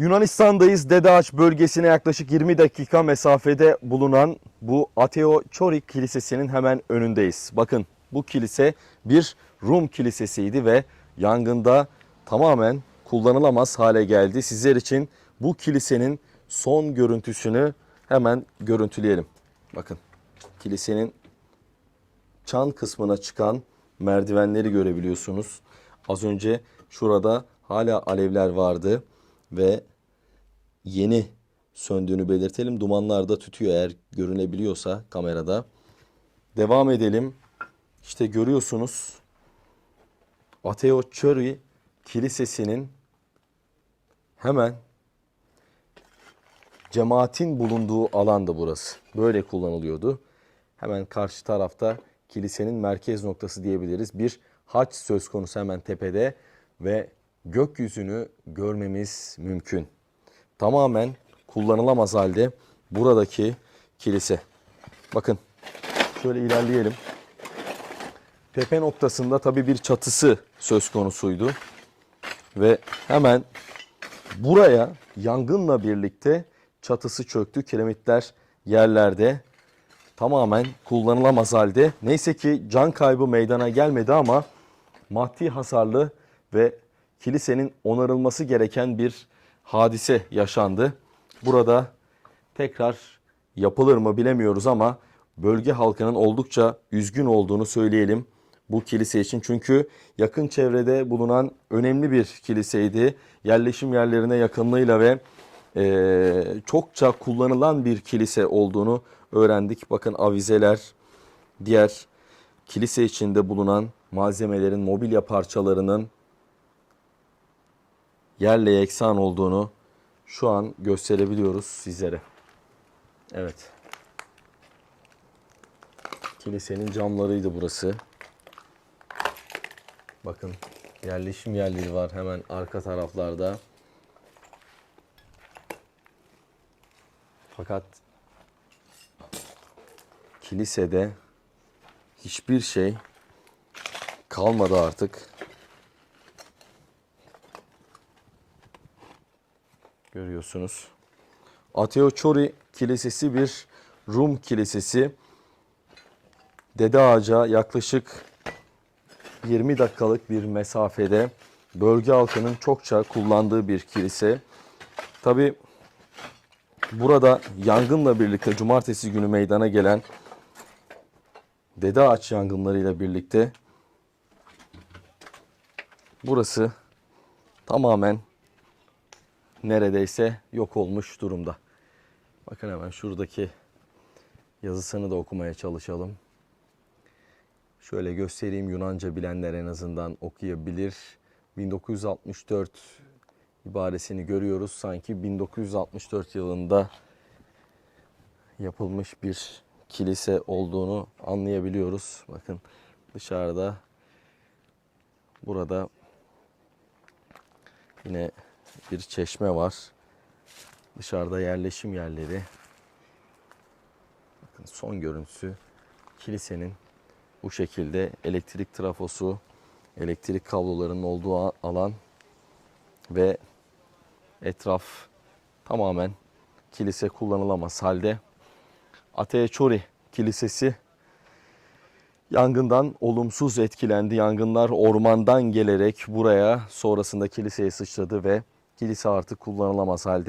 Yunanistan'dayız. Dede Ağaç bölgesine yaklaşık 20 dakika mesafede bulunan bu Ateo Çorik Kilisesi'nin hemen önündeyiz. Bakın bu kilise bir Rum kilisesiydi ve yangında tamamen kullanılamaz hale geldi. Sizler için bu kilisenin son görüntüsünü hemen görüntüleyelim. Bakın kilisenin çan kısmına çıkan merdivenleri görebiliyorsunuz. Az önce şurada hala alevler vardı ve yeni söndüğünü belirtelim. Dumanlar da tütüyor eğer görünebiliyorsa kamerada. Devam edelim. İşte görüyorsunuz Ateo Chori Kilisesi'nin hemen cemaatin bulunduğu alandı burası. Böyle kullanılıyordu. Hemen karşı tarafta kilisenin merkez noktası diyebiliriz. Bir haç söz konusu hemen tepede ve gökyüzünü görmemiz mümkün. Tamamen kullanılamaz halde buradaki kilise. Bakın şöyle ilerleyelim. Tepe noktasında tabii bir çatısı söz konusuydu. Ve hemen buraya yangınla birlikte çatısı çöktü. Kiremitler yerlerde tamamen kullanılamaz halde. Neyse ki can kaybı meydana gelmedi ama maddi hasarlı ve kilisenin onarılması gereken bir hadise yaşandı. Burada tekrar yapılır mı bilemiyoruz ama bölge halkının oldukça üzgün olduğunu söyleyelim bu kilise için. Çünkü yakın çevrede bulunan önemli bir kiliseydi. Yerleşim yerlerine yakınlığıyla ve eee, çokça kullanılan bir kilise olduğunu öğrendik. Bakın avizeler, diğer kilise içinde bulunan malzemelerin, mobilya parçalarının yerle yeksan olduğunu şu an gösterebiliyoruz sizlere. Evet. Kilisenin camlarıydı burası. Bakın yerleşim yerleri var hemen arka taraflarda. Fakat kilisede hiçbir şey kalmadı artık. Görüyorsunuz. Ateochori Kilisesi bir Rum kilisesi. Dede Ağaca yaklaşık 20 dakikalık bir mesafede bölge halkının çokça kullandığı bir kilise. Tabi burada yangınla birlikte cumartesi günü meydana gelen Dede Ağaç yangınlarıyla birlikte burası tamamen neredeyse yok olmuş durumda. Bakın hemen şuradaki yazısını da okumaya çalışalım. Şöyle göstereyim Yunanca bilenler en azından okuyabilir. 1964 ibaresini görüyoruz. Sanki 1964 yılında yapılmış bir kilise olduğunu anlayabiliyoruz. Bakın dışarıda burada yine bir çeşme var. Dışarıda yerleşim yerleri. Bakın son görüntüsü kilisenin bu şekilde elektrik trafosu, elektrik kablolarının olduğu alan ve etraf tamamen kilise kullanılamaz halde. Ateochori Kilisesi yangından olumsuz etkilendi. Yangınlar ormandan gelerek buraya sonrasında kiliseye sıçradı ve kilise artık kullanılamaz halde.